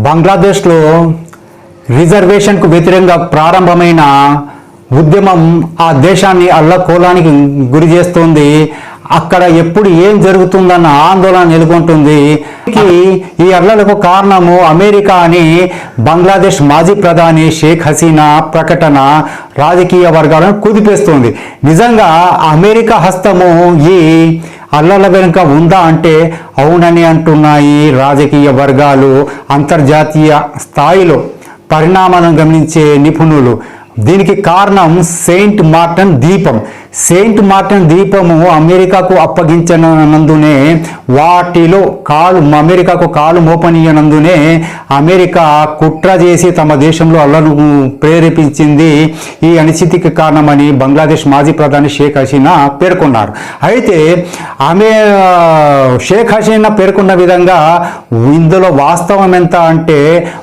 బంగ్లాదేశ్లో రిజర్వేషన్కు వ్యతిరేకంగా ప్రారంభమైన ఉద్యమం ఆ దేశాన్ని అల్లకోలానికి గురి చేస్తుంది. అక్కడ ఎప్పుడు ఏం జరుగుతుందన్న ఆందోళన నెలకొంటుంది. ఈ- ఈ అల్లలకు కారణము అమెరికా అని బంగ్లాదేశ్ మాజీ ప్రధాని షేక్ హసీనా ప్రకటన రాజకీయ వర్గాలను కుదిపేస్తుంది. నిజంగా అమెరికా హస్తము ఈ అల్లల వెనుక ఉందా అంటే అవునని అంటున్నాయి రాజకీయ వర్గాలు అంతర్జాతీయ స్థాయిలో పరిణామాలను గమనించే నిపుణులు. దీనికి కారణం సెయింట్ మార్టన్ ద్వీపం సెయింట్ మార్టన్ ద్వీపము అమెరికాకు అప్పగించనందునే వాటిలో కాలు అమెరికాకు కాలు మోపనీయనందునే అమెరికా కుట్ర చేసి తమ దేశంలో అల్లను ప్రేరేపించింది. ఈ అనిశ్చితికి కారణమని బంగ్లాదేశ్ మాజీ ప్రధాని షేక్ హసీనా పేర్కొన్నారు. అయితే ఆమె షేక్ హసీనా పేర్కొన్న విధంగా ఇందులో వాస్తవం ఎంత అంటే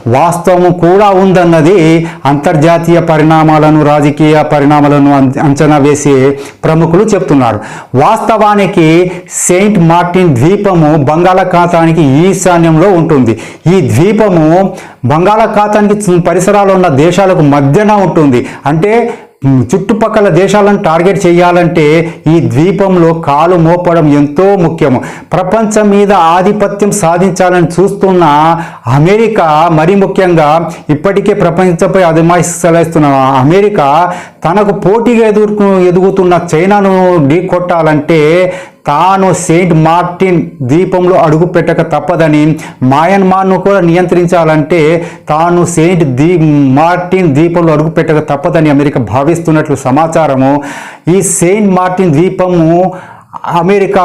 వాస్తవం కూడా ఉందన్నది అంతర్జాతీయ పరిణామాలను రాజకీయ పరిణామాలను అంచనా వేసి ప్రముఖులు చెప్తున్నారు. వాస్తవానికి సెయింట్ మార్టిన్ ద్వీపము బంగాళాఖాతానికి ఈశాన్యంలో ఉంటుంది. ఈ ద్వీపము బంగాళాఖాతానికి పరిసరాలు ఉన్న దేశాలకు మధ్యన ఉంటుంది. అంటే చుట్టుపక్కల దేశాలను టార్గెట్ చేయాలంటే ఈ ద్వీపంలో కాలు మోపడం ఎంతో ముఖ్యము. ప్రపంచం మీద ఆధిపత్యం సాధించాలని చూస్తున్న అమెరికా మరి ముఖ్యంగా ఇప్పటికే ప్రపంచంపై అధిమాయిస్తున్న అమెరికా తనకు పోటీగా ఎదుర్కొ ఎదుగుతున్న చైనాను ఢీకొట్టాలంటే తాను సెయింట్ మార్టిన్ ద్వీపంలో అడుగు పెట్టక తప్పదని మయన్మార్ను కూడా నియంత్రించాలంటే తాను సెయింట్ దీ మార్టిన్ ద్వీపంలో అడుగు పెట్టక తప్పదని అమెరికా భావిస్తున్నట్లు సమాచారము. ఈ సెయింట్ మార్టిన్ ద్వీపము అమెరికా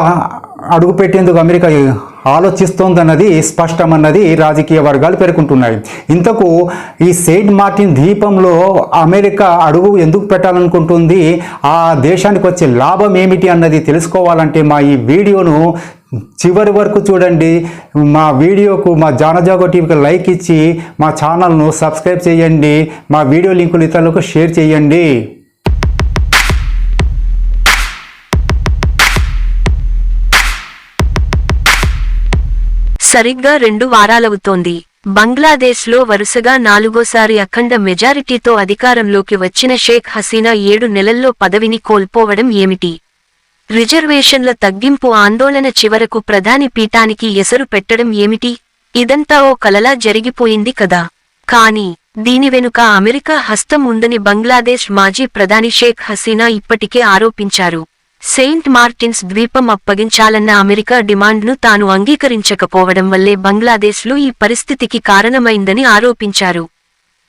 అడుగుపెట్టేందుకు అమెరికా ఆలోచిస్తోందన్నది స్పష్టమన్నది రాజకీయ వర్గాలు పేర్కొంటున్నాయి. ఇంతకు ఈ సెయింట్ మార్టిన్ ద్వీపంలో అమెరికా అడుగు ఎందుకు పెట్టాలనుకుంటుంది? ఆ దేశానికి వచ్చే లాభం ఏమిటి అన్నది తెలుసుకోవాలంటే మా ఈ వీడియోను చివరి వరకు చూడండి. మా వీడియోకు మా జానజాగో టీవీకి లైక్ ఇచ్చి మా ఛానల్ను సబ్స్క్రైబ్ చేయండి. మా వీడియో లింకులు ఇతరులకు షేర్ చేయండి. సరిగ్గా రెండు వారాలవుతోంది. బంగ్లాదేశ్లో వరుసగా నాలుగోసారి అఖండ మెజారిటీతో అధికారంలోకి వచ్చిన షేక్ హసీనా ఏడు నెలల్లో పదవిని కోల్పోవడం ఏమిటి? రిజర్వేషన్ల తగ్గింపు ఆందోళన చివరకు ప్రధాని పీఠానికి ఎసరు పెట్టడం ఏమిటి? ఇదంతా ఓ కలలా జరిగిపోయింది కదా. కానీ దీని వెనుక అమెరికా హస్తం ఉందని బంగ్లాదేశ్ మాజీ ప్రధాని షేక్ హసీనా ఇప్పటికే ఆరోపించారు. సెయింట్ మార్టిన్స్ ద్వీపం అప్పగించాలన్న అమెరికా డిమాండ్ను తాను అంగీకరించకపోవడం వల్లే బంగ్లాదేశ్లో ఈ పరిస్థితికి కారణమైందని ఆరోపించారు.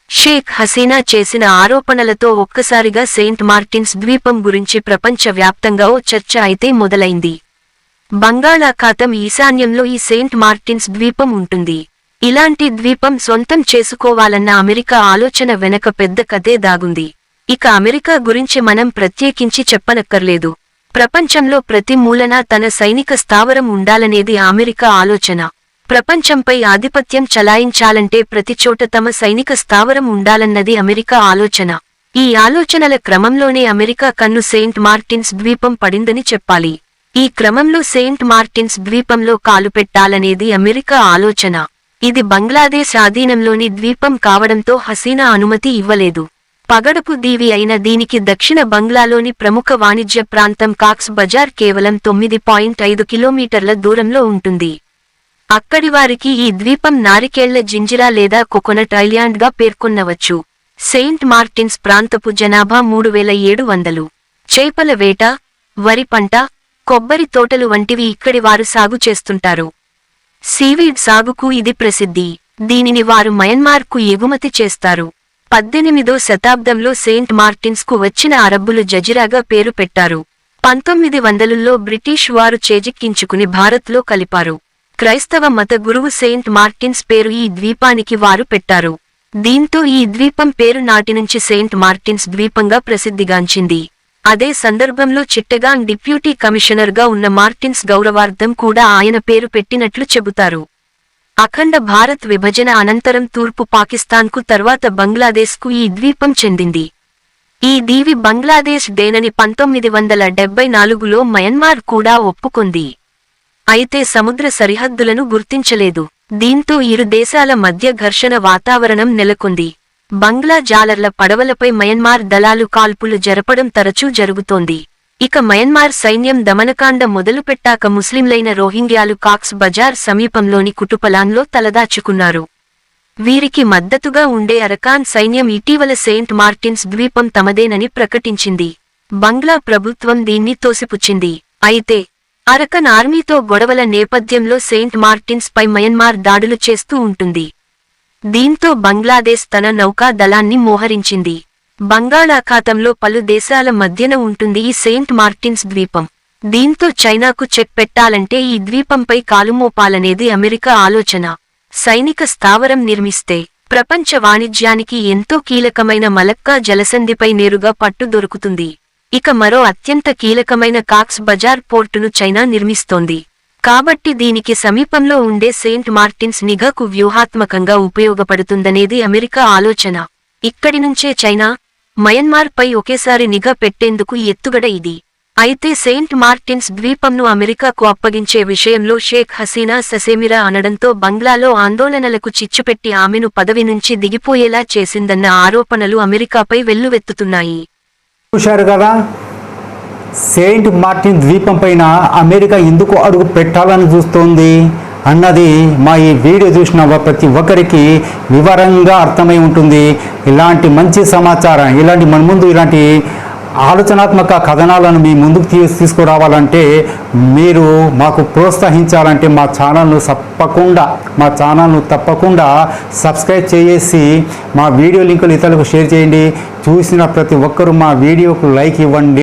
షేక్ హసీనా చేసిన ఆరోపణలతో ఒక్కసారిగా సెయింట్ మార్టిన్స్ ద్వీపం గురించి ప్రపంచవ్యాప్తంగా ఓ చర్చ అయితే మొదలైంది. బంగాళాఖాతం ఈశాన్యంలో ఈ సెయింట్ మార్టిన్స్ ద్వీపం ఉంటుంది. ఇలాంటి ద్వీపం సొంతం చేసుకోవాలన్న అమెరికా ఆలోచన వెనక పెద్ద కథే దాగుంది. ఇక అమెరికా గురించి మనం ప్రత్యేకించి చెప్పనక్కర్లేదు. ప్రపంచంలో ప్రతి మూలన తన సైనిక స్థావరం ఉండాలనేది అమెరికా ఆలోచన. ప్రపంచంపై ఆధిపత్యం చలాయించాలంటే ప్రతి చోట తమ సైనిక స్థావరం ఉండాలన్నది అమెరికా ఆలోచన. ఈ ఆలోచనల క్రమంలోనే అమెరికా కన్ను సెయింట్ మార్టిన్స్ ద్వీపం పడిందని చెప్పాలి. ఈ క్రమంలో సెయింట్ మార్టిన్స్ ద్వీపంలో కాలుపెట్టాలనేది అమెరికా ఆలోచన. ఇది బంగ్లాదేశ్ ఆధీనంలోని ద్వీపం కావడంతో హసీనా అనుమతి ఇవ్వలేదు. పగడపు దీవి అయిన దీనికి దక్షిణ బంగ్లాలోని ప్రముఖ వాణిజ్య ప్రాంతం కాక్స్ బజార్ కేవలం తొమ్మిది పాయింట్ ఐదు కిలోమీటర్ల దూరంలో ఉంటుంది. అక్కడి వారికి ఈ ద్వీపం నారికేళ్ళ జింజిరా లేదా కోకోనట్ ఐల్యాండ్గా పేర్కొన్నవచ్చు సెయింట్ మార్టిన్స్ ప్రాంతపు జనాభా మూడు వేల ఏడు వందలు. చేపల వేట వరి పంట కొబ్బరి తోటలు వంటివి ఇక్కడి వారు సాగు చేస్తుంటారు. సీవీడ్ సాగుకు ఇది ప్రసిద్ధి. దీనిని వారు మయన్మార్కు ఎగుమతి చేస్తారు. పద్దెనిమిదో శతాబ్దంలో సెయింట్ మార్టిన్స్కు వచ్చిన అరబ్బులు జజిరాగా పేరు పెట్టారు. పంతొమ్మిది వందలుల్లో బ్రిటిష్ వారు చేజిక్కించుకుని భారత్లో కలిపారు. క్రైస్తవ మత గురువు సెయింట్ మార్టిన్స్ పేరు ఈ ద్వీపానికి వారు పెట్టారు. దీంతో ఈ ద్వీపం పేరు నాటి నుంచి సెయింట్ మార్టిన్స్ ద్వీపంగా ప్రసిద్ధిగాంచింది. అదే సందర్భంలో చిట్టగాంగ్ డిప్యూటీ కమిషనర్గా ఉన్న మార్టిన్స్ గౌరవార్థం కూడా ఆయన పేరు పెట్టినట్లు చెబుతారు. అఖండ భారత్ విభజన అనంతరం తూర్పు పాకిస్తాన్కు తర్వాత బంగ్లాదేశ్కు ఈ ద్వీపం చెందింది. ఈ దీవి బంగ్లాదేశ్ దేనని పంతొమ్మిది వందల డెబ్బై నాలుగులో మయన్మార్ కూడా ఒప్పుకుంది. అయితే సముద్ర సరిహద్దులను గుర్తించలేదు. దీంతో ఇరు దేశాల మధ్య ఘర్షణ వాతావరణం నెలకొంది. బంగ్లా జాలర్ల పడవలపై మయన్మార్ దళాలు కాల్పులు జరపడం తరచూ జరుగుతోంది. ఇక మయన్మార్ సైన్యం దమనకాండ మొదలుపెట్టాక ముస్లింలైన రోహింగ్యాలు కాక్స్ బజార్ సమీపంలోని కుటుపలాన్లో తలదాచుకున్నారు. వీరికి మద్దతుగా ఉండే అరకాన్ సైన్యం ఇటీవల సెయింట్ మార్టిన్స్ ద్వీపం తమదేనని ప్రకటించింది. బంగ్లా ప్రభుత్వం దీన్ని తోసిపుచ్చింది. అయితే అరకన్ ఆర్మీతో గొడవల నేపథ్యంలో సెయింట్ మార్టిన్స్ పై మయన్మార్ దాడులు చేస్తూ ఉంటుంది. దీంతో బంగ్లాదేశ్ తన నౌకా దళాన్ని మోహరించింది. బంగాళాఖాతంలో పలు దేశాల మధ్యన ఉంటుంది ఈ సెయింట్ మార్టిన్స్ ద్వీపం. దీంతో చైనాకు చెక్ పెట్టాలంటే ఈ ద్వీపంపై కాలుమోపాలనేది అమెరికా ఆలోచన. సైనిక స్థావరం నిర్మిస్తే ప్రపంచ వాణిజ్యానికి ఎంతో కీలకమైన మలక్కా జలసంధిపై నేరుగా పట్టు దొరుకుతుంది. ఇక మరో అత్యంత కీలకమైన కాక్స్ బజార్ పోర్టును చైనా నిర్మిస్తోంది. కాబట్టి దీనికి సమీపంలో ఉండే సెయింట్ మార్టిన్స్ నిఘాకు వ్యూహాత్మకంగా ఉపయోగపడుతుందనేది అమెరికా ఆలోచన. ఇక్కడి నుంచే చైనా మయన్మార్ పై ఒకేసారి నిఘా పెట్టేందుకు ఎత్తుగడ ఇది. అయితే సెయింట్ మార్టిన్స్ ద్వీపంను అమెరికాకు అప్పగించే విషయంలో షేక్ హసీనా ససేమిరా అనడంతో బంగ్లాలో ఆందోళనలకు చిచ్చుపెట్టి ఆమెను పదవి నుంచి దిగిపోయేలా చేసిందన్న ఆరోపణలు అమెరికాపై వెల్లువెత్తుతున్నాయి. చూశారు కదా సెయింట్ మార్టిన్ ద్వీపం పైన అమెరికా ఎందుకు అడుగు పెట్టాలని చూస్తోంది? అన్నది మా ఈ వీడియో చూసిన ప్రతి ఒక్కరికి వివరంగా అర్థమై ఉంటుంది. ఇలాంటి మంచి సమాచారం ఇలాంటి మన ముందు ఇలాంటి ఆలోచనాత్మక కథనాలను మీ ముందుకు తీ తీసుకురావాలంటే మీరు మాకు ప్రోత్సహించాలంటే మా ఛానల్ను తప్పకుండా మా ఛానల్ను తప్పకుండా సబ్స్క్రైబ్ చేసి మా వీడియో లింకులు ఇతరులకు షేర్ చేయండి. చూసిన ప్రతి ఒక్కరూ మా వీడియోకు లైక్ ఇవ్వండి.